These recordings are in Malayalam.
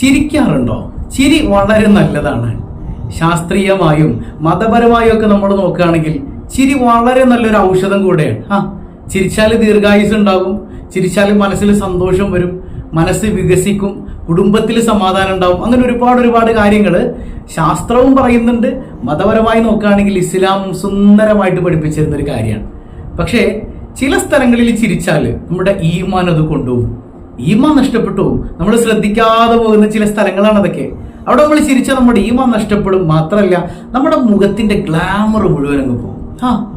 ചിരിക്കാറുണ്ടോ? ചിരി വളരെ നല്ലതാണ്. ശാസ്ത്രീയമായും മതപരമായും ഒക്കെ നമ്മൾ നോക്കുകയാണെങ്കിൽ ചിരി വളരെ നല്ലൊരു ഔഷധം കൂടെയാണ്. ആ ചിരിച്ചാൽ ദീർഘായുസ് ഉണ്ടാകും. ചിരിച്ചാൽ മനസ്സിൽ സന്തോഷം വരും. മനസ്സ് വികസിക്കും. കുടുംബത്തിൽ സമാധാനം ഉണ്ടാവും അങ്ങനെ ഒരുപാട് ഒരുപാട് കാര്യങ്ങൾ ശാസ്ത്രവും പറയുന്നുണ്ട്. മതപരമായി നോക്കുകയാണെങ്കിൽ ഇസ്ലാം സുന്ദരമായിട്ട് പഠിപ്പിച്ചിരുന്ന ഒരു കാര്യമാണ്. പക്ഷേ ചില സ്ഥലങ്ങളിൽ ചിരിച്ചാൽ നമ്മുടെ ഈമാൻ അത് കൊണ്ടുപോകും. ഈമാൻ നഷ്ടപ്പെട്ടു. നമ്മൾ ശ്രദ്ധിക്കാതെ പോകുന്ന ചില സ്ഥലങ്ങളാണ് അതൊക്കെ. അവിടെ നമ്മൾ ചിരിച്ചാൽ നമ്മുടെ ഈമാ നഷ്ടപ്പെടും മാത്രമല്ല നമ്മുടെ മുഖത്തിന്റെ ഗ്ലാമർ മുഴുവൻ അങ്ങ് പോകും. ആ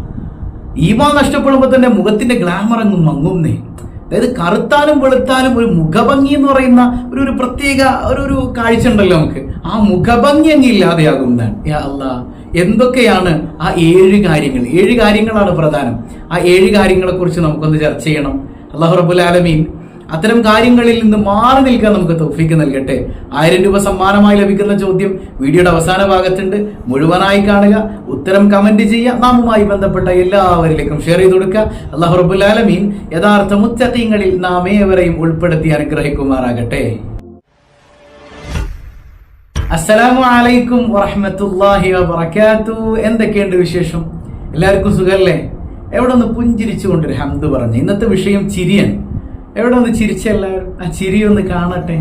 ഈമാ നഷ്ടപ്പെടുമ്പോൾ തന്നെ മുഖത്തിന്റെ ഗ്ലാമർ അങ്ങ് മങ്ങുന്നേ. അതായത് കറുത്താലും വെളുത്താലും ഒരു മുഖഭംഗി എന്ന് പറയുന്ന ഒരു ഒരു പ്രത്യേക ഒരു ഒരു കാഴ്ച ഉണ്ടല്ലോ നമുക്ക്. ആ മുഖഭംഗി അങ്ങ് ഇല്ലാതെയാകുന്നതാണ്. അല്ലാ. എന്തൊക്കെയാണ് ആ ഏഴ് കാര്യങ്ങൾ? ഏഴ് കാര്യങ്ങളാണ് പ്രധാനം. ആ ഏഴ് കാര്യങ്ങളെ കുറിച്ച് നമുക്കൊന്ന് ചർച്ച ചെയ്യണം. അള്ളാഹു റബുൽ ആലമീൻ അത്തരം കാര്യങ്ങളിൽ നിന്ന് മാറി നിൽക്കാൻ നമുക്ക് തൗഫീക്ക് നൽകട്ടെ. ആയിരം രൂപ സമ്മാനമായി ലഭിക്കുന്ന ചോദ്യം വീഡിയോയുടെ അവസാന ഭാഗത്തുണ്ട്. മുഴുവനായി കാണുക ഉത്തരം കമന്റ് ചെയ്യുക നാമുമായി ബന്ധപ്പെട്ട എല്ലാവരിലേക്കും ഷെയർ ചെയ്ത് കൊടുക്കുക. അള്ളാഹു റബുലാലമീൻ യഥാർത്ഥ മുത്തക്കീങ്ങളിൽ നാം ഏവരെയും ഉൾപ്പെടുത്തി അനുഗ്രഹിക്കുമാറാകട്ടെ. അസ്സലാമു അലൈക്കും വബറകാത്തു. എന്തൊക്കെയുണ്ട് വിശേഷം? എല്ലാവർക്കും സുഖല്ലേ എവിടെ ഒന്ന് പുഞ്ചിരിച്ചുകൊണ്ടൊരു ഹംദ് പറഞ്ഞു. ഇന്നത്തെ വിഷയം ചിരിയാണ്. എവിടെ ഒന്ന് ചിരിച്ച എല്ലാവരും? ആ ചിരി ഒന്ന് കാണട്ടെ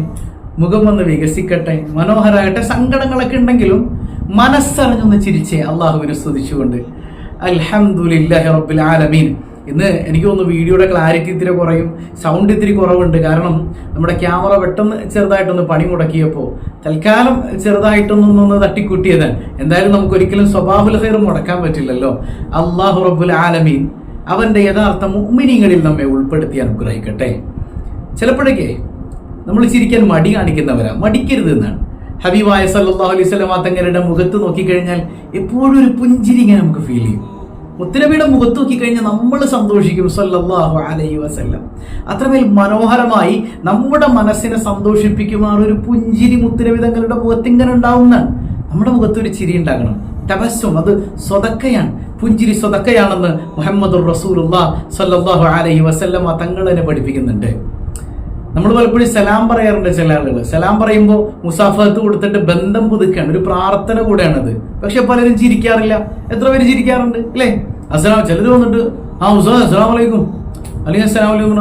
മുഖം ഒന്ന് വികസിക്കട്ടെ. മനോഹരമാകട്ടെ. സങ്കടങ്ങളൊക്കെ ഉണ്ടെങ്കിലും മനസ്സറിഞ്ഞൊന്ന് ചിരിച്ചേ അള്ളാഹുവിനെ സ്തുതിച്ചുകൊണ്ട്. അൽഹംദുലില്ലാഹി റബ്ബിൽ ആലമീൻ. ഇന്ന് എനിക്ക് തോന്നുന്നു വീഡിയോയുടെ ക്ലാരിറ്റി ഇത്തിരി കുറയും സൗണ്ട് ഇത്തിരി കുറവുണ്ട്. കാരണം നമ്മുടെ ക്യാമറ പെട്ടെന്ന് ചെറുതായിട്ടൊന്ന് പണി മുടക്കിയപ്പോൾ തൽക്കാലം ചെറുതായിട്ടൊന്നൊന്നൊന്ന് തട്ടിക്കൂട്ടിയത് എന്തായാലും നമുക്ക് ഒരിക്കലും സ്വഭാവുൽ ഹൈർ മുടക്കാൻ പറ്റില്ലല്ലോ. അള്ളാഹു റബ്ബുൽ ആലമീൻ. അവന്റെ യഥാർത്ഥ മുഅ്മിനീങ്ങളിൽ നമ്മെ ഉൾപ്പെടുത്തി അനുഗ്രഹിക്കട്ടെ. ചിലപ്പോഴൊക്കെ നമ്മൾ ചിരിക്കാൻ മടി കാണിക്കുന്നവരാ. മടിക്കരുത് എന്നാണ്. ഹബീബായ സല്ലല്ലാഹു അലൈഹി വസല്ലം തങ്ങളുടെ മുഖത്ത് നോക്കിക്കഴിഞ്ഞാൽ എപ്പോഴും ഒരു പുഞ്ചിരി ഇങ്ങനെ നമുക്ക് ഫീൽ ചെയ്യും. മുത്തനബിയുടെ മുഖത്ത് നോക്കിക്കഴിഞ്ഞാൽ നമ്മൾ സന്തോഷിക്കും സല്ലാഹു അലൈഹി വസല്ലം. അത്രമേൽ മനോഹരമായി നമ്മുടെ മനസ്സിനെ സന്തോഷിപ്പിക്കുമാർ ഒരു പുഞ്ചിരി മുത്തനബി തങ്ങളുടെ മുഖത്ത് ഇങ്ങനെ ഉണ്ടാവുന്നതാണ്. നമ്മുടെ മുഖത്ത് ഒരു ചിരി ഉണ്ടാകണം. തപസ്സും അത് സ്വതക്കയാണ്. പുഞ്ചിരി സ്വതക്കയാണെന്ന് മുഹമ്മദ് റസൂലുല്ലാ സല്ലല്ലാഹു അലൈഹി വസല്ലമ തങ്ങൾ പഠിപ്പിക്കുന്നുണ്ട്. നമ്മൾ പലപ്പോഴും സലാം പറയാറുണ്ട് ചില ആളുകൾ. സലാം പറയുമ്പോൾ മുസാഫത്ത് കൊടുത്തിട്ട് ബന്ധം പുതുക്കുകയാണ്. ഒരു പ്രാർത്ഥന കൂടെയാണത്. പക്ഷെ പലരും ചിരിക്കാറില്ല. എത്ര പേര് ചിരിക്കാറുണ്ട്? അല്ലേ അസ്സലാം ചിലർ വന്നിട്ട് ആ ഉസ്താദ് അസ്സലാം വലൈക്കും. അല്ലെങ്കിൽ അസ്സലാം വലൈക്കും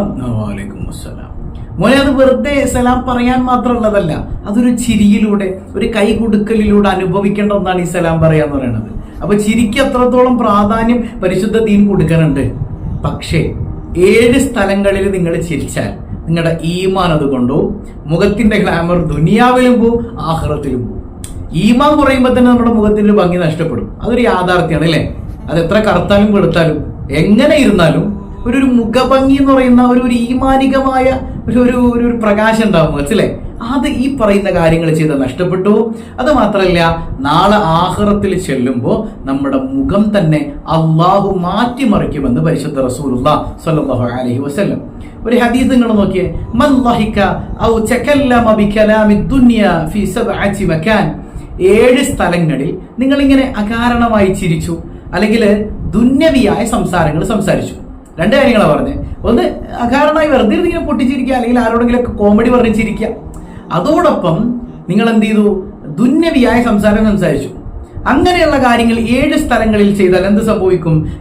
വലൈക്കും അസ്സലാം. മോനെ അത് വെറുതെ സലാം പറയാൻ മാത്രമുള്ളതല്ല അതൊരു ചിരിയിലൂടെ ഒരു കൈ കൊടുക്കലിലൂടെ അനുഭവിക്കേണ്ട ഒന്നാണ് ഈ സലാം പറയാന്ന് പറയുന്നത്. അപ്പൊ ചിരിക്ക് അത്രത്തോളം പ്രാധാന്യം പരിശുദ്ധ ദീൻ കൊടുക്കാനുണ്ട്. പക്ഷേ ഏഴ് സ്ഥലങ്ങളിൽ നിങ്ങൾ ചിരിച്ചാൽ നിങ്ങളുടെ ഈമാൻ അതുകൊണ്ടോ മുഖത്തിന്റെ ഗ്ലാമർ ദുനിയാവിലും പോവും ആഹ്റത്തിലും പോവും. ഈമാൻ കുറയുമ്പോൾ തന്നെ നമ്മുടെ മുഖത്തിന്റെ ഭംഗി നഷ്ടപ്പെടും. അതൊരു യാഥാർത്ഥ്യമാണ് അല്ലേ? അത് എത്ര കറുത്താലും വെളുത്താലും എങ്ങനെ ഇരുന്നാലും ഒരു ഒരു മുഖഭംഗി എന്ന് പറയുന്ന ഒരു ഒരു ഈമാനികമായ ഒരു ഒരു ഒരു പ്രകാശം ഉണ്ടാവും മനസ്സിലെ അത് ഈ പറയുന്ന കാര്യങ്ങൾ ചെയ്ത് നഷ്ടപ്പെട്ടു. അത് മാത്രമല്ല നാളെ ആഹ്റത്തിൽ ചെല്ലുമ്പോൾ നമ്മുടെ മുഖം തന്നെ അള്ളാഹു മാറ്റിമറിക്കുമെന്ന് പരിശുദ്ധ റസൂലുള്ള സല്ലാഹു അലൈഹി വസല്ലം. ഒരു ഹദീസ് നിങ്ങൾ നോക്കിയേ. ഫി മകാൻ. ഏഴ് സ്ഥലങ്ങളിൽ നിങ്ങൾ ഇങ്ങനെ അകാരണമായി ചിരിച്ചു. അല്ലെങ്കിൽ ദുന്യവിയായ സംസാരങ്ങൾ സംസാരിച്ചു. രണ്ട് കാര്യങ്ങളാണ് പറഞ്ഞത് ഒന്ന് അകാരണമായി വെറുതെ ഇങ്ങനെ പൊട്ടിച്ചിരിക്കുക. അല്ലെങ്കിൽ ആരോടെങ്കിലും കോമഡി പറഞ്ഞ് ചിരിക്കുക. അതോടൊപ്പം നിങ്ങൾ എന്ത് ചെയ്തു? ദുന്നവിയായ സംസാരം സംസാരിച്ചു. അങ്ങനെയുള്ള കാര്യങ്ങൾ ഏഴ് സ്ഥലങ്ങളിൽ ചെയ്താൽ എന്ത് സംഭവിക്കും?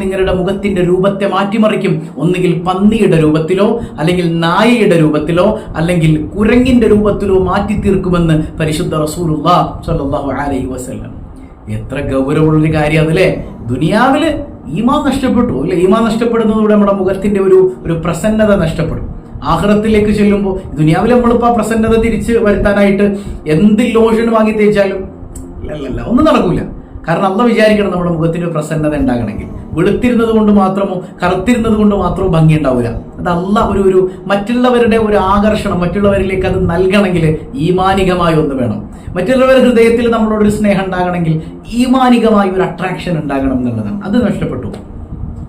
നിങ്ങളുടെ മുഖത്തിന്റെ രൂപത്തെ മാറ്റിമറിക്കും. ഒന്നുകിൽ പന്നിയുടെ രൂപത്തിലോ അല്ലെങ്കിൽ നായയുടെ രൂപത്തിലോ അല്ലെങ്കിൽ കുരങ്ങിന്റെ രൂപത്തിലോ മാറ്റി തീർക്കുമെന്ന് പരിശുദ്ധ റസൂലുള്ളാഹ് സ്വല്ലല്ലാഹു അലൈഹി വസല്ലം. എത്ര ഗൗരവമുള്ളൊരു കാര്യം അതല്ലേ ദുനിയാവിൽ ഈമാ നഷ്ടപ്പെട്ടു. അല്ലെ? ഈമാ നഷ്ടപ്പെടുന്നതോടെ നമ്മുടെ മുഖത്തിന്റെ ഒരു ഒരു പ്രസന്നത നഷ്ടപ്പെടും. ആഹ്റത്തിലേക്ക് ചെല്ലുമ്പോൾ ദുനിയാവിൽ നമ്മളിപ്പോൾ ആ പ്രസന്നത തിരിച്ച് വരുത്താനായിട്ട് എന്ത് ലോഷൻ വാങ്ങി തേച്ചാലും? അല്ലല്ല ഒന്നും നടക്കൂല. കാരണം അല്ല വിചാരിക്കണം നമ്മുടെ മുഖത്തിന് പ്രസന്നത ഉണ്ടാകണമെങ്കിൽ. വെളുത്തിരുന്നത് കൊണ്ട് മാത്രമോ കറുത്തിരുന്നത് കൊണ്ട് മാത്രമോ ഭംഗി ഉണ്ടാവില്ല അതല്ല ഒരു ഒരു മറ്റുള്ളവരുടെ ഒരു ആകർഷണം മറ്റുള്ളവരിലേക്ക് അത് നൽകണമെങ്കിൽ ഈമാനികമായി ഒന്ന് വേണം. മറ്റുള്ളവരുടെ ഹൃദയത്തിൽ നമ്മളോടൊരു സ്നേഹം ഉണ്ടാകണമെങ്കിൽ ഈമാനികമായ ഒരു അട്രാക്ഷൻ ഉണ്ടാകണം എന്നുള്ളതാണ്. അത് നഷ്ടപ്പെട്ടു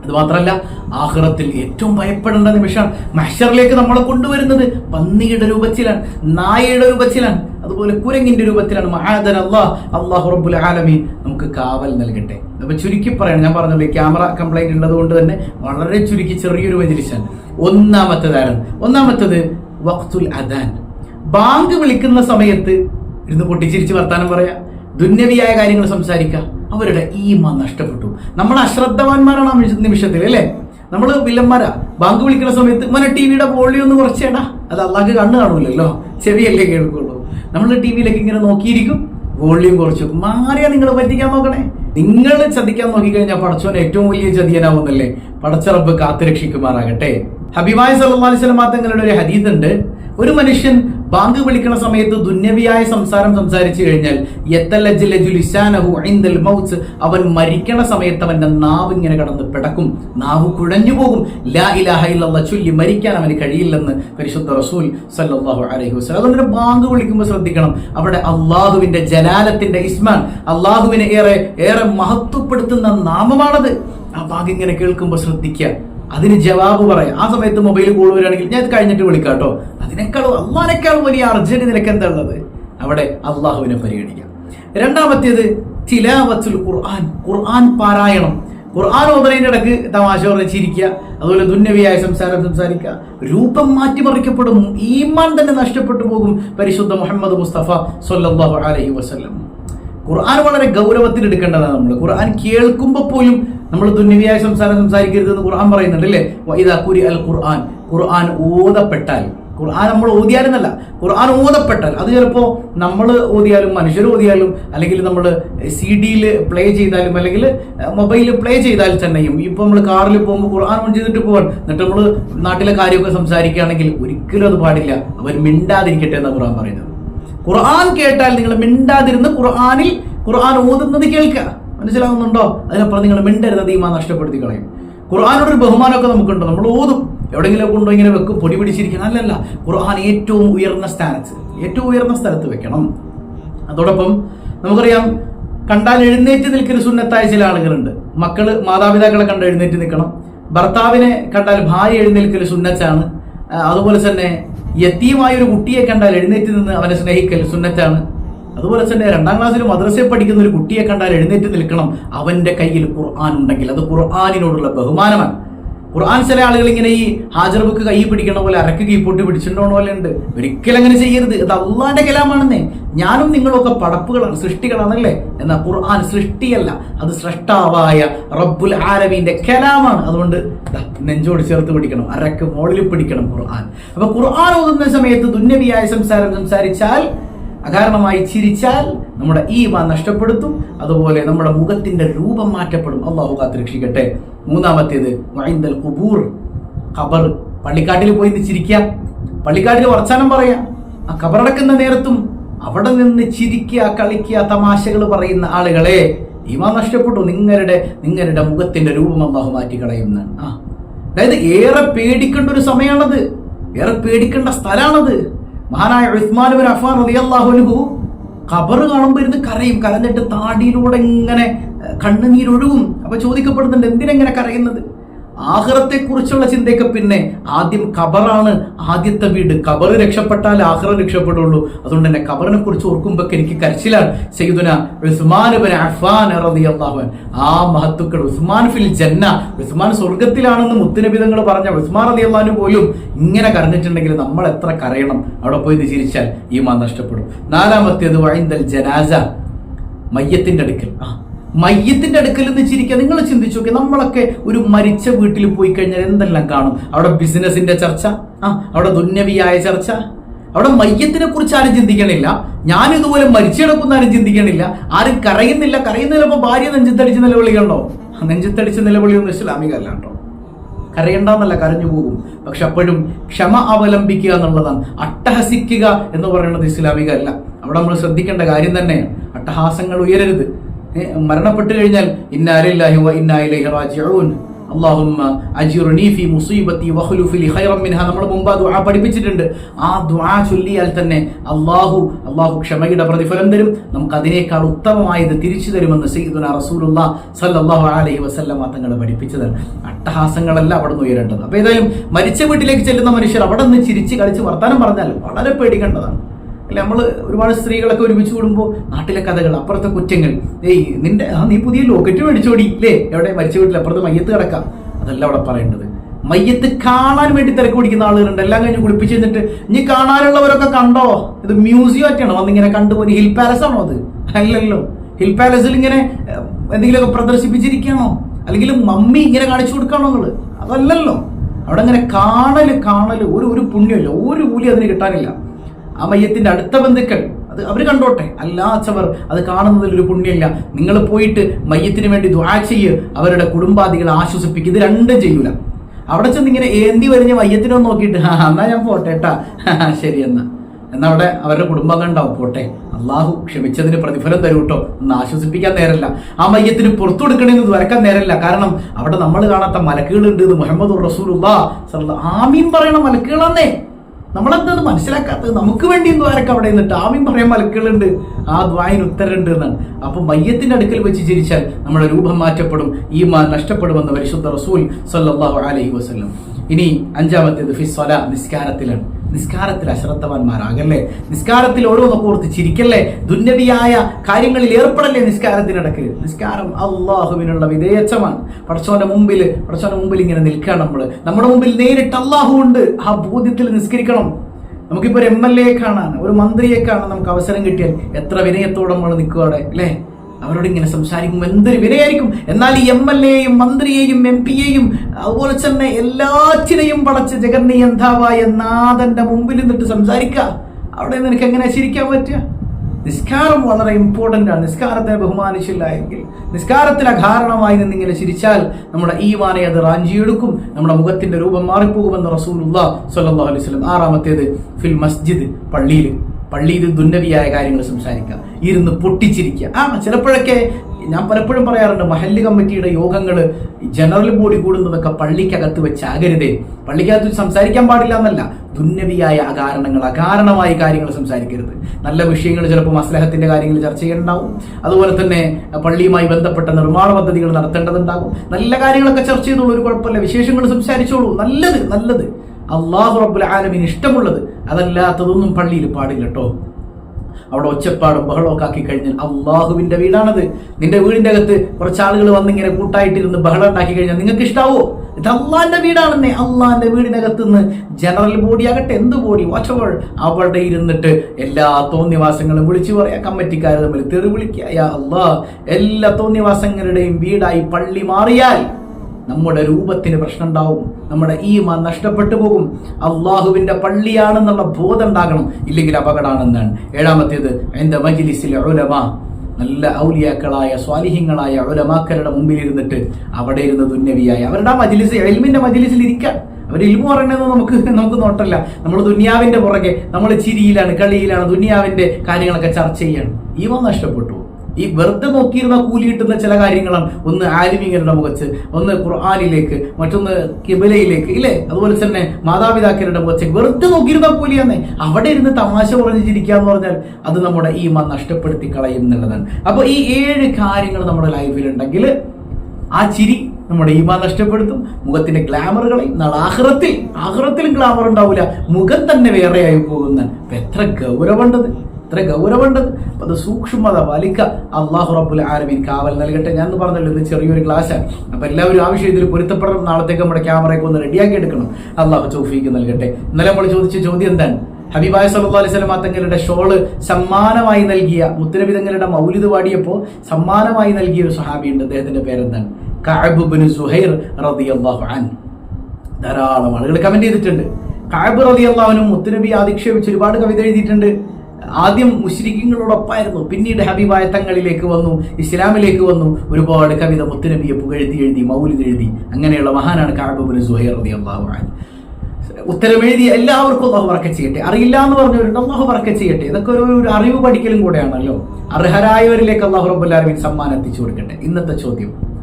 അത് മാത്രമല്ല ആഹ്റത്തിൽ ഏറ്റവും ഭയപ്പെടേണ്ട നിമിഷമാണ് മഷറിലേക്ക് നമ്മളെ കൊണ്ടുവരുന്നത്. പന്നിയുടെ രൂപത്തിലാണ് നായയുടെ രൂപത്തിലാണ് അതുപോലെ കുരങ്ങിന്റെ രൂപത്തിലാണ്. മഹാദൻ അള്ളാഹ് അള്ളാഹു റബ്ബുൽ ആലമീൻ നമുക്ക് കാവൽ നൽകട്ടെ. അപ്പൊ ചുരുക്കി പറയണം. ഞാൻ പറഞ്ഞല്ലോ ക്യാമറ കംപ്ലൈന്റ് ഉള്ളത് കൊണ്ട് തന്നെ വളരെ ചുരുക്കി ചെറിയൊരു ഒന്നാമത്തെ ഒന്നാമത്തേതാണ് ഒന്നാമത്തത് വഖ്തുൽ അദാൻ. ബാങ്ക് വിളിക്കുന്ന സമയത്ത് ഇരുന്ന് പൊട്ടിച്ചിരിച്ച് വർത്താനം പറയാ. ദുന്യവിയായ കാര്യങ്ങൾ സംസാരിക്കുക അവരുടെ ഈമ നഷ്ടപ്പെട്ടു. നമ്മൾ അശ്രദ്ധവാന്മാരാണ് ആ നിമിഷത്തിൽ അല്ലേ? നമ്മൾ വില്ലന്മാരാ. ബാങ്ക് വിളിക്കുന്ന സമയത്ത് മോനെ ടി വിയുടെ വോളിയം ഒന്ന് കുറച്ചേടാ. അത് അള്ളാഹ് കണ്ണ് കാണൂലല്ലോ. ചെവിയല്ലേ കേൾക്കുള്ളൂ. നമ്മൾ ടി വിയിലേക്ക് ഇങ്ങനെ നോക്കിയിരിക്കും വോളിയം കുറച്ചു മാറിയാ നിങ്ങൾ പറ്റിക്കാൻ നോക്കണേ. നിങ്ങൾ ചതിക്കാൻ നോക്കിക്കഴിഞ്ഞാൽ പടച്ചോൻ ഏറ്റവും വലിയ ചതിയനാവുന്നല്ലേ പടച്ചറബ് കാത്തുരക്ഷിക്കുമാറാകട്ടെ. ഹബിബായ് സല്ലല്ലാഹു അലൈഹി വസല്ലം തങ്ങളുടെ ഒരു ഹദീസ് ഉണ്ട് ഒരു മനുഷ്യൻ ബാങ്ക് വിളിക്കുന്ന സമയത്ത് ദുന്യവിയായ സംസാരം സംസാരിച്ചു കഴിഞ്ഞാൽ അവൻ മരിക്കണ സമയത്ത് അവന്റെ നാവ് ഇങ്ങനെ കടന്ന് പിടക്കും. നാവ് കുഴഞ്ഞു പോകും. ലാ ഇലാഹ ചൊല്ലി മരിക്കാൻ അവന് കഴിയില്ലെന്ന് പരിശുദ്ധ റസൂൽ സല്ലല്ലാഹു അലൈഹി വസല്ലം. അതുകൊണ്ട് ബാങ്ക് വിളിക്കുമ്പോൾ ശ്രദ്ധിക്കണം. അവിടെ അള്ളാഹുവിന്റെ ജലാലത്തിന്റെ ഇസ്മാൻ അള്ളാഹുവിനെ ഏറെ ഏറെ മഹത്വപ്പെടുത്തുന്ന നാമമാണത്. ആ ഭാഗം ഇങ്ങനെ കേൾക്കുമ്പോൾ ശ്രദ്ധിക്കുക അതിന് ജവാബ് പറയാം. ആ സമയത്ത് മൊബൈൽ കോൾ വരികയാണെങ്കിൽ ഞാൻ ഇത് കഴിഞ്ഞിട്ട് വിളിക്കാം കേട്ടോ. അതിനേക്കാളും അള്ളാനേക്കാളും വലിയ അർജന്റ് നിനക്ക് എന്താ ഉള്ളത്? അവിടെ അള്ളാഹുവിനെ പരിഗണിക്കാം. രണ്ടാമത്തേത് തിലാവത്തുൽ ഖുർആൻ. ഖുർആൻ പാരായണം. ഖുർആൻ ഓതനയുടെ ഇടയ്ക്ക് തമാശ പറഞ്ഞ് ചിരിക്കുക അതുപോലെ ദുന്നവിയായ സംസാരം സംസാരിക്കുക. രൂപം മാറ്റിമറിക്കപ്പെടും. ഈമാൻ തന്നെ നഷ്ടപ്പെട്ടു പോകും പരിശുദ്ധ മുഹമ്മദ് മുസ്തഫ സൊല്ലാഹു അലഹി വസ്ലം ഖുർആൻ വളരെ ഗൗരവത്തിൽ എടുക്കേണ്ടതാണ് നമ്മൾ. ഖുർആൻ കേൾക്കുമ്പോൾ പോലും നമ്മൾ ദുന്യവിയായ സംസാരം സംസാരിക്കരുത് എന്ന് ഖുർആൻ പറയുന്നുണ്ട് അല്ലേ ഇതാ കുരി അൽ ഖുർആൻ. ഖുർആൻ ഓതപ്പെട്ടാൽ. ഖുർആൻ നമ്മൾ ഓതിയാലെന്നല്ല. ഖുർആൻ ഓതപ്പെട്ടാൽ. അത് ചിലപ്പോൾ നമ്മൾ ഓതിയാലും മനുഷ്യർ ഓതിയാലും അല്ലെങ്കിൽ നമ്മൾ സി ഡിയിൽ പ്ലേ ചെയ്താലും അല്ലെങ്കിൽ മൊബൈലിൽ പ്ലേ ചെയ്താൽ തന്നെയും. ഇപ്പോൾ നമ്മൾ കാറിൽ പോകുമ്പോൾ ഖുർആൻ ഓൺ ചെയ്തിട്ട് പോകാൻ എന്നിട്ട് നമ്മൾ നാട്ടിലെ കാര്യമൊക്കെ സംസാരിക്കുകയാണെങ്കിൽ ഒരിക്കലും അത് പാടില്ല. അവർ മിണ്ടാതിരിക്കട്ടെ എന്നാണ് ഖുർആൻ പറയുന്നത്. ഖുർആൻ കേട്ടാൽ നിങ്ങൾ മിണ്ടാതിരുന്ന് ഖുർആനിൽ ഖുർആൻ ഓതുന്നത് കേൾക്കുക. മനസ്സിലാവുന്നുണ്ടോ? അതിനപ്പുറം നിങ്ങൾ മിണ്ടരുത് ദീമാ നഷ്ടപ്പെടുത്തി കളയും ഖുർആാനോടൊരു ബഹുമാനമൊക്കെ നമുക്കുണ്ട്. നമ്മൾ ഓതും. എവിടെയെങ്കിലും കൊണ്ടോ ഇങ്ങനെ വെക്കും. പൊടി പിടിച്ചിരിക്കണം അല്ലല്ല. ഖുർആൻ ഏറ്റവും ഉയർന്ന സ്ഥാനത്ത് ഏറ്റവും ഉയർന്ന സ്ഥലത്ത് വെക്കണം. അതോടൊപ്പം നമുക്കറിയാം കണ്ടാൽ എഴുന്നേറ്റ് നിൽക്കുന്ന സുന്നത്തായ ചില ആളുകളുണ്ട്. മക്കൾ മാതാപിതാക്കളെ കണ്ട് എഴുന്നേറ്റ് നിൽക്കണം. ഭർത്താവിനെ കണ്ടാൽ ഭാര്യ എഴുന്നേൽക്കൽ സുന്നത്താണ്. അതുപോലെ തന്നെ യത്തീമായ ഒരു കുട്ടിയെ കണ്ടാൽ എഴുന്നേറ്റ് നിന്ന് അവനെ സ്നേഹിക്കൽ സുന്നത്താണ്. അതുപോലെ തന്നെ രണ്ടാം ക്ലാസ്സിൽ മദ്രസയിൽ പഠിക്കുന്ന ഒരു കുട്ടിയെ കണ്ടാൽ എഴുന്നേറ്റ് നിൽക്കണം. അവന്റെ കയ്യിൽ ഖുർആൻ ഉണ്ടെങ്കിൽ. അത് ഖുർആാനിനോടുള്ള ബഹുമാനമാണ്. ഖുർആൻ ചില ആളുകൾ ഇങ്ങനെ ഈ ഹാജർ ബുക്ക് കൈ പിടിക്കണ പോലെ അരക്ക് കീപ്പൊട്ടി പിടിച്ചിട്ടുണ്ടോ പോലെ ഉണ്ട്. ഒരിക്കലും അങ്ങനെ ചെയ്യരുത്. അത് അള്ളാന്റെ കലാമാണെന്നേ. ഞാനും നിങ്ങളൊക്കെ പടപ്പുകളാണ് സൃഷ്ടികളാണല്ലേ? എന്നാൽ ഖുർആൻ സൃഷ്ടിയല്ല. അത് സൃഷ്ടാവായ റബ്ബുൽ ആലമീന്റെ കലാമാണ്. അതുകൊണ്ട് നെഞ്ചോട് ചേർത്ത് പിടിക്കണം. അരക്ക് മോളിൽ പിടിക്കണം ഖുർആൻ. അപ്പൊ ഖുർആൻ ഓതുന്ന സമയത്ത് ദുന്നവിയായ സംസാരം സംസാരിച്ചാൽ അകാരണമായി ചിരിച്ചാൽ നമ്മുടെ ഈമാൻ നഷ്ടപ്പെടുത്തും അതുപോലെ നമ്മുടെ മുഖത്തിന്റെ രൂപം മാറ്റപ്പെടും. അള്ളാഹു കാത്ത് രക്ഷിക്കട്ടെ മൂന്നാമത്തേത് വൈന്ദൽ കുബൂർ ഖബർ. പള്ളിക്കാട്ടിൽ പോയി നിന്ന് ചിരിക്കുക. പള്ളിക്കാട്ടിൽ വർച്ചാനം പറയാം. ആ ഖബറടക്കുന്ന നേരത്തും അവിടെ നിന്ന് ചിരിക്കുക കളിക്കുക തമാശകൾ പറയുന്ന ആളുകളെ ഈമാൻ നഷ്ടപ്പെട്ടു. നിങ്ങളുടെ നിങ്ങളുടെ മുഖത്തിന്റെ രൂപം അള്ളാഹു മാറ്റി കളയുന്നതാണ് ആ. അതായത് ഏറെ പേടിക്കേണ്ട ഒരു സമയമാണത്. ഏറെ പേടിക്കേണ്ട സ്ഥലമാണത്. മഹാനായ ഉസ്മാൻ ബിൻ അഫ്ഫാൻ റളിയല്ലാഹു അൻഹു ഖബർ കാണുമ്പോൾ ഇരുന്ന് കരയും. കരഞ്ഞിട്ട് താടിയിലൂടെ ഇങ്ങനെ കണ്ണുനീരൊഴുകും. അപ്പൊ ചോദിക്കപ്പെടുന്നുണ്ട് എന്തിനെങ്ങനെ കരയുന്നത്? ആഹ്റത്തെ കുറിച്ചുള്ള ചിന്തയൊക്കെ പിന്നെ ആദ്യം ഖബറാണ്. ആദ്യത്തെ വീട്. ഖബർ രക്ഷപ്പെട്ടാൽ ആഹ്റ രക്ഷപ്പെടുള്ളൂ. അതുകൊണ്ട് തന്നെ ഖബറിനെ കുറിച്ച് ഓർക്കുമ്പോൾ എനിക്ക് കരച്ചിലാണ്. സയ്യിദുന ഉസ്മാൻ ആ മഹത്തുക്കൾ ഉസ്മാൻ ഫിൽ ജന്ന. ഉസ്മാൻ സ്വർഗത്തിലാണെന്ന് മുത്തുനബിതങ്ങൾ പറഞ്ഞ ഉസ്മാൻ അലി റളിയല്ലാഹു പോലും ഇങ്ങനെ കരഞ്ഞിട്ടുണ്ടെങ്കിൽ നമ്മൾ എത്ര കരയണം? അവിടെ പോയി ചിരിച്ചാൽ ഈ മാ നഷ്ടപ്പെടും. നാലാമത്തേത് വഴിന്തൽ ജനാസ. മയ്യത്തിന്റെ അടുക്കൽ. ആ മയ്യത്തിന്റെ അടുക്കൽ നിന്ന് ചിരിക്കുക. നിങ്ങൾ ചിന്തിച്ചു നോക്കി നമ്മളൊക്കെ ഒരു മരിച്ച വീട്ടിൽ പോയി കഴിഞ്ഞാൽ എന്തെല്ലാം കാണും? അവിടെ ബിസിനസിന്റെ ചർച്ച ആ അവിടെ ദുന്യവിയായ ചർച്ച. അവിടെ മയ്യത്തിനെ കുറിച്ച് ആരും ചിന്തിക്കണില്ല. ഞാൻ ഇതുപോലെ മരിച്ചു കിടക്കുന്ന ആരും ചിന്തിക്കണില്ല. ആരും കരയുന്നില്ല. കരയുന്നില്ലപ്പോ ഭാര്യ നെഞ്ചത്തടിച്ച് നിലവിളികളുണ്ടോ നെഞ്ചത്തടിച്ച് നിലവിളിയൊന്നും ഇസ്ലാമിക അല്ല കരയണ്ടെന്നല്ല കരഞ്ഞു പോകും. പക്ഷെ അപ്പോഴും ക്ഷമ അവലംബിക്കുക എന്നുള്ളതാണ്. അട്ടഹസിക്കുക എന്ന് പറയുന്നത് ഇസ്ലാമിക അല്ല. അവിടെ നമ്മൾ ശ്രദ്ധിക്കേണ്ട കാര്യം തന്നെയാണ് അട്ടഹാസങ്ങൾ ഉയരരുത്. മരണപ്പെട്ടു കഴിഞ്ഞാൽ ഇന്നാലില്ലാഹി വ ഇന്നാ ഇലൈഹി റാജിഊൻ അല്ലാഹുമ്മ അജിറുനി ഫി മുസീബത്തി വഖ്ലുഫി ലി ഖൈറൻ മിൻഹാ. നമ്മൾ മുമ്പ് ആ ദുആ പഠിപ്പിച്ചിട്ടുണ്ട്. ആ ദുആ ചൊല്ലിയാൽ തന്നെ അല്ലാഹു അല്ലാഹു ക്ഷമയുടെ പ്രതിഫലം തരും. നമുക്ക് അതിനേക്കാൾ ഉത്തമമായത് തിരിച്ചു തരുമെന്ന് സയ്യിദുന റസൂലുള്ളാ സല്ലല്ലാഹു അലൈഹി വസല്ലം തങ്ങൾ പഠിപ്പിച്ചത് അട്ടഹാസങ്ങളല്ല അവിടെ നിന്ന് ഉയരേണ്ടത്. അപ്പോൾ ഏതായാലും മരിച്ച വീട്ടിലേക്ക് ചെല്ലുന്ന മനുഷ്യർ അവിടെ നിന്ന് ചിരിച്ച് കളിച്ച് വർത്താനം പറഞ്ഞാൽ വളരെ പേടിക്കേണ്ടതാണ് അല്ലെ? നമ്മൾ ഒരുപാട് സ്ത്രീകളൊക്കെ ഒരുമിച്ച് കൂടുമ്പോൾ നാട്ടിലെ കഥകൾ അപ്പുറത്തെ കുറ്റങ്ങൾ. ഏയ് നിന്റെ ആ നീ പുതിയ ലോക്കറ്റ് മേടിച്ചോടി ഇല്ലേ? എവിടെ? മരിച്ച വീട്ടിൽ അപ്പുറത്ത് മയ്യത്ത് കിടക്കാം. അതല്ല അവിടെ പറയേണ്ടത്. മയ്യത്ത് കാണാൻ വേണ്ടി തിരക്ക് പിടിക്കുന്ന ആളുകളുണ്ട്. എല്ലാം കഴിഞ്ഞ് കുളിപ്പിച്ച് എന്നിട്ട് ഇനി കാണാനുള്ളവരൊക്കെ കണ്ടോ? ഇത് മ്യൂസിയം ഒക്കെയാണോ വന്നിങ്ങനെ കണ്ടുപോയി ഹിൽ പാലസ് ആണോ അത്? അല്ലല്ലോ. ഹിൽ പാലസിൽ ഇങ്ങനെ എന്തെങ്കിലുമൊക്കെ പ്രദർശിപ്പിച്ചിരിക്കുകയാണോ അല്ലെങ്കിൽ മമ്മി ഇങ്ങനെ കാണിച്ചു കൊടുക്കാണോ നിങ്ങൾ? അതല്ലല്ലോ. അവിടെ ഇങ്ങനെ കാണൽ കാണൽ ഒരു ഒരു പുണ്യമില്ല. ഒരു കൂലി അതിന് കിട്ടാനില്ല. ആ മയ്യത്തിന്റെ അടുത്ത ബന്ധുക്കൾ അത് അവർ കണ്ടോട്ടെ. അല്ലാച്ചവർ അത് കാണുന്നതിൽ ഒരു പുണ്യമില്ല. നിങ്ങൾ പോയിട്ട് മയ്യത്തിന് വേണ്ടി ദുആ ചെയ്യ്. അവരുടെ കുടുംബാദികളെ ആശ്വസിപ്പിക്കുക ഇത് രണ്ടും ചെയ്യൂല. അവിടെ ചെന്ന് ഇങ്ങനെ ഏന്തി വരിഞ്ഞ മയ്യത്തിനോ നോക്കിയിട്ട് "ആ, എന്നാ ഞാൻ പോട്ടെ കേട്ടാ ശരി എന്നാ. അവിടെ അവരുടെ കുടുംബം കണ്ടാവും പോട്ടെ. അള്ളാഹു ക്ഷമിച്ചതിന് പ്രതിഫലം തരൂ കേട്ടോ ഒന്ന് ആശ്വസിപ്പിക്കാൻ നേരല്ല. ആ മയ്യത്തിന് പുറത്തു കൊടുക്കണമെന്ന് വരക്കാൻ നേരല്ല. കാരണം അവിടെ നമ്മൾ കാണാത്ത മലക്കുകളുണ്ട് മുഹമ്മദ് റസൂൽ ആമീൻ പറയണ മലക്കുകളാന്നേ. നമ്മളെന്തത് മനസ്സിലാക്കാത്തത്? നമുക്ക് വേണ്ടി ദ്വാരക്ക് അവിടെ നിന്നിട്ട് ആമീൻ പറയാൻ മലക്കുകളുണ്ട്. ആ ദ്വായന് ഉത്തരണ്ട് എന്നാണ് അപ്പൊ മയ്യത്തിന്റെ അടുക്കൽ വെച്ച് ചിരിച്ചാൽ നമ്മുടെ രൂപം മാറ്റപ്പെടും ഈ മാ നഷ്ടപ്പെടുമെന്ന് പരിശുദ്ധ റസൂൽ സല്ലല്ലാഹു അലൈഹി വസ്ലം ഇനി അഞ്ചാമത്തേത് ഫിസ്വല നിസ്കാരത്തിലാണ്. നിസ്കാരത്തിൽ അശ്രദ്ധവാന്മാരാകല്ലേ? നിസ്കാരത്തിൽ ഓരോ ഓർത്ത് ചിരിക്കല്ലേ? ദുന്നവിയായ കാര്യങ്ങളിൽ ഏർപ്പെടല്ലേ നിസ്കാരത്തിനിടക്ക് നിസ്കാരം അള്ളാഹുവിനുള്ള വിധേയച്ചമാണ് പടച്ചോന്റെ മുമ്പിൽ പടച്ചോന്റെ മുമ്പിൽ ഇങ്ങനെ നിൽക്കണം നമ്മൾ നമ്മുടെ മുമ്പിൽ നേരിട്ട് അള്ളാഹു ഉണ്ട്. ആ ബോധ്യത്തിൽ നിസ്കരിക്കണം. നമുക്കിപ്പോ ഒരു എം എൽ എ കാണാൻ ഒരു മന്ത്രിയെ കാണാൻ നമുക്ക് അവസരം കിട്ടിയാൽ എത്ര വിനയത്തോടെ നമ്മൾ നിൽക്കുക അവിടെ അല്ലേ? അവരോട് ഇങ്ങനെ സംസാരിക്കുമ്പോൾ എന്തൊരു വിലയായിരിക്കും? എന്നാൽ ഈ എം എൽ എയും മന്ത്രിയെയും എം പിയെയും അതുപോലെ തന്നെ എല്ലാറ്റിനെയും പടച്ച് ജഗന്നിയന്താവായ നാഥന്റെ മുമ്പിൽ നിന്നിട്ട് സംസാരിക്കുക. അവിടെ നിനക്ക് എങ്ങനെ ചിരിക്കാൻ പറ്റുക? നിസ്കാരം വളരെ ഇമ്പോർട്ടന്റ് ആണ്. നിസ്കാരത്തെ ബഹുമാനിച്ചില്ല എങ്കിൽ നിസ്കാരത്തിന് കാരണമായി നിന്നിങ്ങനെ ചിരിച്ചാൽ നമ്മുടെ ഈ വാനെ അത് റാഞ്ചിയെടുക്കും നമ്മുടെ മുഖത്തിന്റെ രൂപം മാറിപ്പോകുമെന്ന് റസൂലുള്ള സല്ലാ അലൈഹി ആറാമത്തേത് ഫിൽ മസ്ജിദ് പള്ളിയിൽ പള്ളിയിൽ ദുന്നവിയായ കാര്യങ്ങൾ സംസാരിക്കുക ഇരുന്ന് പൊട്ടിച്ചിരിക്കുക. ആ ചിലപ്പോഴൊക്കെ ഞാൻ പലപ്പോഴും പറയാറുണ്ട് മഹല്ല് കമ്മിറ്റിയുടെ യോഗങ്ങൾ ജനറൽ ബോഡി കൂടുന്നതൊക്കെ പള്ളിക്കകത്ത് വെച്ചാകരുതേ. പള്ളിക്കകത്ത് സംസാരിക്കാൻ പാടില്ല എന്നല്ല ദുന്നവിയായ അകാരണങ്ങൾ അകാരണമായ കാര്യങ്ങൾ സംസാരിക്കരുത്. നല്ല വിഷയങ്ങൾ ചിലപ്പോൾ മസ്ലഹത്തിന്റെ കാര്യങ്ങൾ ചർച്ച ചെയ്യേണ്ടാവും. അതുപോലെ തന്നെ പള്ളിയുമായി ബന്ധപ്പെട്ട നിർമ്മാണ പദ്ധതികൾ നടത്തേണ്ടതുണ്ടാകും. നല്ല കാര്യങ്ങളൊക്കെ ചർച്ച ചെയ്തോളൂ ഒരു കുഴപ്പമില്ല. വിശേഷങ്ങൾ സംസാരിച്ചോളൂ. നല്ലത് നല്ലത്. അള്ളാഹു റബ്ബുൽ ആലമിന് ഇഷ്ടമുള്ളത് അതല്ലാത്തതൊന്നും പള്ളിയിൽ പാടില്ല കേട്ടോ അവിടെ ഒച്ചപ്പാടും ബഹളമൊക്കെ ആക്കി കഴിഞ്ഞാൽ അള്ളാഹുവിന്റെ വീടാണത്. നിന്റെ വീടിന്റെ അകത്ത് കുറച്ച് ആളുകൾ വന്നിങ്ങനെ കൂട്ടായിട്ടിരുന്ന് ബഹളം ഉണ്ടാക്കി കഴിഞ്ഞാൽ നിങ്ങൾക്ക് ഇഷ്ടാവോ? ഇത് അള്ളാന്റെ വീടാണെന്നേ. അള്ളാന്റെ വീടിനകത്ത് നിന്ന് ജനറൽ ബോഡി ആകട്ടെ എന്ത് ബോഡി വാച്ചവൾ അവിടെ ഇരുന്നിട്ട് എല്ലാ തോന്നിവാസങ്ങളും വിളിച്ചു പറയാ. കമ്മിറ്റിക്കാർ തമ്മിൽ തെറി വിളിക്കുക. യാ അള്ളാ എല്ലാ തോന്നിവാസങ്ങളുടെയും വീടായി പള്ളി മാറിയാൽ നമ്മുടെ രൂപത്തിന് പ്രശ്നം ഉണ്ടാവും നമ്മുടെ മാ നഷ്ടപ്പെട്ടു പോകും. അള്ളാഹുവിന്റെ പള്ളിയാണെന്നുള്ള ബോധം ഉണ്ടാകണം ഇല്ലെങ്കിൽ അപകടമാണെന്നാണ്. ഏഴാമത്തേത് എന്റെ മജിലിസിലെ ഉലമ. നല്ല ഔലിയാക്കളായ സ്വാലിഹ്യങ്ങളായ ഉലമാക്കളുടെ മുമ്പിൽ ഇരുന്നിട്ട് അവിടെ ഇരുന്ന് ദുന്യവിയായ. അവരുടെ ആ മജിലിസ് എൽമിന്റെ മജിലിസിൽ ഇരിക്കാൻ അവർ ഇൽമു പറയുന്നത് നമുക്ക് നമുക്ക് നോട്ടല്ല. നമ്മൾ ദുന്യാവിന്റെ പുറകെ നമ്മൾ ചിരിയിലാണ് കളിയിലാണ് ദുന്യാവിന്റെ കാര്യങ്ങളൊക്കെ ചർച്ച ചെയ്യാണ്. ഈമ നഷ്ടപ്പെട്ടു. ഈ വെറുതെ നോക്കിയിരുന്ന കൂലി കിട്ടുന്ന ചില കാര്യങ്ങളാണ്. ഒന്ന് ആലിമിങ്ങളുടെ മുഖത്ത് ഒന്ന് ഖുർആാനിലേക്ക് മറ്റൊന്ന് കിബിലയിലേക്ക് ഇല്ലേ? അതുപോലെ തന്നെ മാതാപിതാക്കളുടെ മുഖത്ത്. വെറുതെ നോക്കിയിരുന്ന കൂലിയാന്നേ. അവിടെ ഇരുന്ന് തമാശ പറഞ്ഞ് ചിരിക്കുക എന്ന് പറഞ്ഞാൽ അത് നമ്മുടെ ഈ മ നഷ്ടപ്പെടുത്തി കളയും എന്നുള്ളതാണ്. അപ്പോൾ ഈ ഏഴ് കാര്യങ്ങൾ നമ്മുടെ ലൈഫിൽ ഉണ്ടെങ്കിൽ ആ ചിരി നമ്മുടെ ഈമാ നഷ്ടപ്പെടുത്തും മുഖത്തിന്റെ ഗ്ലാമറുകളെയും നാളെ ആഹ്റത്തിൽ ആഹ്റത്തിലും ഗ്ലാമർ ഉണ്ടാവില്ല മുഖം തന്നെ വേറെയായി പോകുന്ന എത്ര ഗൗരവമുണ്ടത്. എത്ര ഗൗരവമുണ്ട്. അപ്പൊ അത് സൂക്ഷ്മത വലിക്ക അള്ളാഹു റബ്ബുൽ ആലമീൻ കാവൽ നൽകട്ടെ. ഞാൻ പറഞ്ഞല്ലോ ഇത് ചെറിയൊരു ക്ലാസ്സാണ് അപ്പൊ എല്ലാവരും ആവശ്യം ഇതിൽ പൊരുത്തപ്പെടണം. നാളത്തേക്ക് നമ്മുടെ ക്യാമറയൊക്കെ ഒന്ന് റെഡിയാക്കി എടുക്കണം. അള്ളാഹു ചോഫിക്ക് നൽകട്ടെ. ഇന്നലെ നമ്മൾ ചോദിച്ച ചോദ്യം എന്താണ്? ഹബീബായ സല്ലല്ലാഹു അലൈഹി വസല്ലം തങ്ങളുടെ ഷോൾ സമ്മാനമായി നൽകിയ മുത്തനബി തങ്ങളുടെ മൗലിദ് പാടിയപ്പോൾ സമ്മാനമായി നൽകിയ ഒരു സഹാബിയുണ്ട്. അദ്ദേഹത്തിന്റെ പേരെന്താണ്? സുഹൈർ അൻ ധാരാളം ആളുകൾ കമന്റ് ചെയ്തിട്ടുണ്ട്. കാബ് റതി അള്ളാഹുനും മുത്തനബി അധിക്ഷേപിച്ച് ഒരുപാട് കവിത എഴുതിയിട്ടുണ്ട്. ആദ്യം മുസ്ലിങ്ങളോടൊപ്പമായിരുന്നു പിന്നീട് ഹബീബായ തങ്ങളിലേക്ക് വന്നു ഇസ്ലാമിലേക്ക് വന്നു ഒരുപാട് കവിത മുത്തുനബിയെ പുകഴ്ത്തി എഴുതി മൗലിദ് എഴുതി. അങ്ങനെയുള്ള മഹാനാണ് കഅബ് ഇബ്നു സുഹൈർ റളിയല്ലാഹു അൻഹു. ഉത്തരം എഴുതി എല്ലാവർക്കും അള്ളാഹു വർക്ക ചെയ്യട്ടെ. അറിയില്ല എന്ന് പറഞ്ഞവരുണ്ട് അള്ളാഹു വർക്ക ചെയ്യട്ടെ. ഇതൊക്കെ ഒരു ഒരു അറിവ് പഠിക്കലും കൂടെയാണല്ലോ. അർഹരായവരിലേക്ക് അള്ളാഹു റബ്ബുല്ലാലമീൻ സമ്മാനം എത്തിച്ചു കൊടുക്കട്ടെ. ഇന്നത്തെ ചോദ്യം.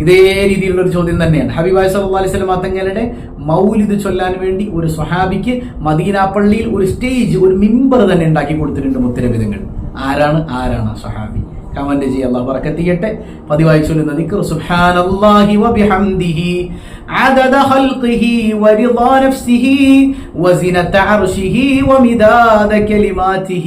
ഇതേ രീതിയിലുള്ള ഒരു ചോദ്യം തന്നെയാണ് ഹബീബായ് സല്ലല്ലാഹു അലൈഹി വസല്ലം തങ്ങളുടെ മൗലിദ് ചൊല്ലാൻ വേണ്ടി ഒരു സ്വഹാബിക്ക് മദീന പള്ളിയിൽ ഒരു സ്റ്റേജ് ഒരു മിമ്പർ തന്നെ ഉണ്ടാക്കി കൊടുത്തിട്ടുണ്ട് മുത്തരവിധങ്ങൾ ആരാണ് ആരാണ് ആ സ്വഹാബി കമന്റ് ചെയ്യുക അള്ളാഹു ബറക്കത്ത് ചെയ്യട്ടെ പതിവായി ചൊല്ലുന്ന ദിക്ർ സുബ്ഹാനല്ലാഹി വബിഹംദിഹി عدد خلقه ورضا نفسه وزنة عرشه ومداد كلماته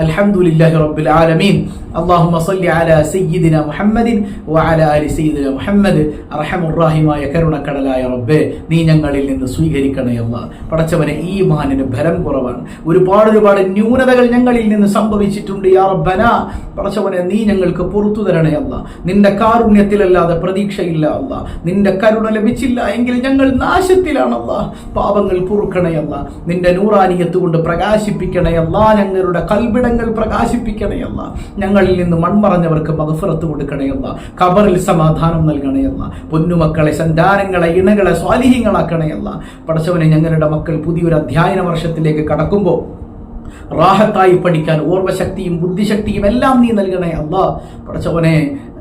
الحمد لله رب العالمين اللهم صل على سيدنا محمد وعلى آل سيدنا محمد അറഹമുറാഹിമായ കരുണക്കടലായ റബ്ബേ നീ ഞങ്ങളിൽ നിന്ന് സ്വീകരിക്കണയല്ല പടച്ചവനെ ഈ മാനിന് ഭരം കുറവാണ് ഒരുപാട് ഒരുപാട് ന്യൂനതകൾ ഞങ്ങളിൽ നിന്ന് സംഭവിച്ചിട്ടുണ്ട് യാ റബ്ബന പടച്ചവനെ നീ ഞങ്ങൾക്ക് പുറത്തു തരണയല്ല നിന്റെ കാരുണ്യത്തിലല്ലാതെ പ്രതീക്ഷയില്ല അല്ല നിന്റെ കരുണ ലഭിച്ചില്ല എങ്കിൽ ഞങ്ങൾ നാശത്തിലാണല്ല പാപങ്ങൾ പൊറുക്കണയല്ല നിന്റെ നൂറാനിയത്ത് കൊണ്ട് പ്രകാശിപ്പിക്കണയല്ല ഞങ്ങളുടെ കൽബിടങ്ങൾ പ്രകാശിപ്പിക്കണയല്ല ഞങ്ങളിൽ നിന്ന് മൺമറഞ്ഞവർക്ക് മകഫറത്ത് കൊടുക്കണയല്ല കബറിൽ സമാധാനം നൽകണയല്ല പൊന്നുമക്കളെ സന്താനങ്ങളെ ഇണകളെ സ്വാലിഹ്യങ്ങളാക്കണയല്ല പടച്ചവനെ ഞങ്ങളുടെ മക്കൾ പുതിയൊരു അധ്യയന വർഷത്തിലേക്ക് കടക്കുമ്പോൾ റാഹത്തായി പഠിക്കാൻ ഓർമ്മശക്തിയും ബുദ്ധിശക്തിയും എല്ലാം നീ നൽകണേ അല്ല. പടച്ചവനെ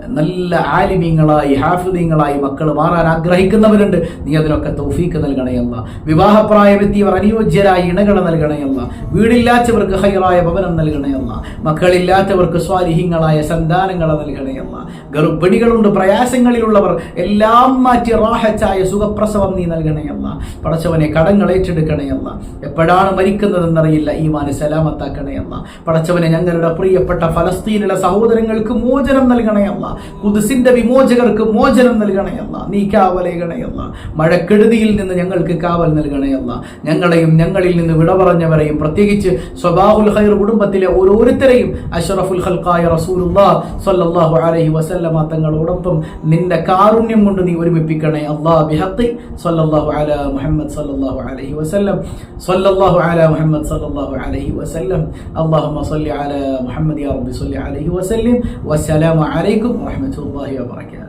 നല്ല ആലിമീങ്ങളായി ഹാഫിദീങ്ങളായി മക്കൾ മാറാൻ ആഗ്രഹിക്കുന്നവരുണ്ട്. നീ അതിനൊക്കെ തൗഫീക്ക് നൽകണയല്ല വിവാഹപ്രായമെത്തിയവർ അനുയോജ്യരായ ഇണകളെ നൽകണയല്ല വീടില്ലാത്തവർക്ക് ഹൈറായ ഭവനം നൽകണയല്ല മക്കളില്ലാത്തവർക്ക് സ്വാലിഹിങ്ങളായ സന്താനങ്ങളെ നൽകണയല്ല ഗർഭിണികളുണ്ട് പ്രയാസങ്ങളിലുള്ളവർ എല്ലാം മാറ്റി റാഹച്ചായ സുഖപ്രസവം നീ നൽകണയല്ല പടച്ചവനെ കടങ്ങൾ ഏറ്റെടുക്കണയല്ല എപ്പോഴാണ് മരിക്കുന്നതെന്നറിയില്ല ഈ മാന് സലാമത്താക്കണയല്ല പടച്ചവനെ ഞങ്ങളുടെ പ്രിയപ്പെട്ട ഫലസ്തീനിലെ സഹോദരങ്ങൾക്ക് മോചനം നൽകണയല്ല കുതിസിന്റെ വിമോചകർക്ക് മോചനം നൽകണയല്ല നീ കാവലേകണയല്ല മഴക്കെടുതിയിൽ നിന്ന് ഞങ്ങൾക്ക് കാവൽ നൽകണയല്ല. ഞങ്ങളെയും ഞങ്ങളിൽ നിന്ന് വിട പറഞ്ഞവരെയും പ്രത്യേകിച്ച് സ്വബാഹുൽ ഹൈർ കുടുംബത്തിലെ ഓരോരുത്തരെയും അഷറഫുൽ ഹൽക്കായ റസൂലുല്ലാ സല്ലാഹു അലഹി വസല്ലമ തങ്ങളോടൊപ്പം നിന്റെ കാരുണ്യം കൊണ്ട് നീ ഒരുമിപ്പിക്കണേ. അള്ളാ ബിഹത്തി സല്ലാഹു അല മുഹമ്മദ് സല്ലാഹു അലഹി വസല്ലം. സല്ലാഹു അല മുഹമ്മദ് സല്ലാഹു അലഹി വസല്ലം. അള്ളാഹു മസല്ലി അല മുഹമ്മദ് യാ റബ്ബി സല്ലി അലഹി വസല്ലം. വസ്സലാമു അലൈക്കും ورحمة الله وبركاته.